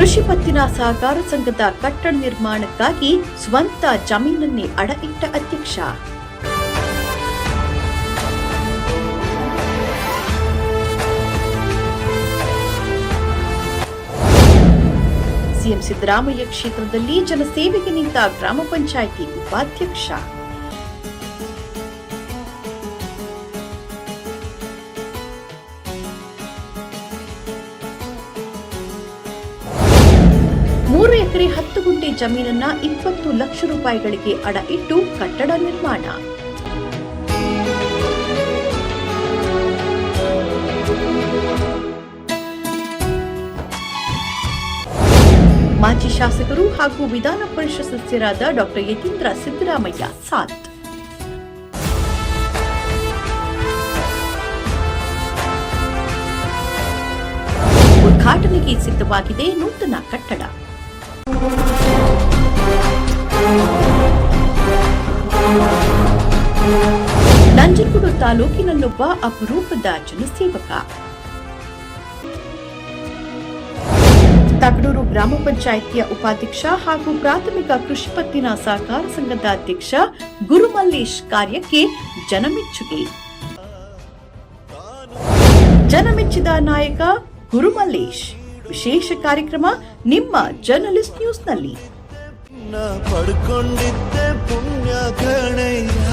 ಕೃಷಿ ಪತ್ತಿನ ಸಹಕಾರ ಸಂಘದ ಕಟ್ಟಡ ನಿರ್ಮಾಣಕ್ಕಾಗಿ ಸ್ವಂತ ಜಮೀನನ್ನೇ ಅಡ ಇಟ್ಟ ಅಧ್ಯಕ್ಷ. ಸಿಎಂ ಸಿದ್ದರಾಮಯ್ಯ ಕ್ಷೇತ್ರದಲ್ಲಿ ಜನಸೇವೆಗೆ ನಿಂತ ಗ್ರಾಮ ಪಂಚಾಯಿತಿ ಉಪಾಧ್ಯಕ್ಷ. ಮೂರು ಎಕರೆ ಹತ್ತು ಗುಂಟೆ ಜಮೀನನ್ನ ಇಪ್ಪತ್ತು ಲಕ್ಷ ರೂಪಾಯಿಗಳಿಗೆ ಅಡ ಇಟ್ಟು ಕಟ್ಟಡ ನಿರ್ಮಾಣ. ಮಾಜಿ ಶಾಸಕರು ಹಾಗೂ ವಿಧಾನ ಪರಿಷತ್ ಸದಸ್ಯರಾದ ಡಾಕ್ಟರ್ ಯತೀಂದ್ರ ಸಿದ್ದರಾಮಯ್ಯ ಸಾತ್ ಉದ್ಘಾಟನೆಗೆ ಸಿದ್ಧವಾಗಿದೆ ನೂತನ ಕಟ್ಟಡ. ನಂಜನಗೂಡು ತಾಲೂಕಿನಲ್ಲೊಬ್ಬ ಅಪರೂಪದ ಜನಸೇವಕ ತಗಡೂರು ಗ್ರಾಮ ಪಂಚಾಯಿತಿಯ ಉಪಾಧ್ಯಕ್ಷ ಹಾಗೂ ಪ್ರಾಥಮಿಕ ಕೃಷಿ ಪತ್ತಿನ ಸಹಕಾರ ಸಂಘದ ಅಧ್ಯಕ್ಷ ಗುರುಮಲ್ಲೇಶ್ ಕಾರ್ಯಕ್ಕೆ ಜನಮೆಚ್ಚುಗೆ. ಜನಮೆಚ್ಚಿದ ನಾಯಕ ಗುರುಮಲ್ಲೇಶ್. ವಿಶೇಷ ಕಾರ್ಯಕ್ರಮ ನಿಮ್ಮ ಜರ್ನಲಿಸ್ಟ್ ನ್ಯೂಸ್ನಲ್ಲಿ. ಪಡ್ಕೊಂಡಿದ್ದೆ ಪುಣ್ಯ ಕಣಯ್ಯ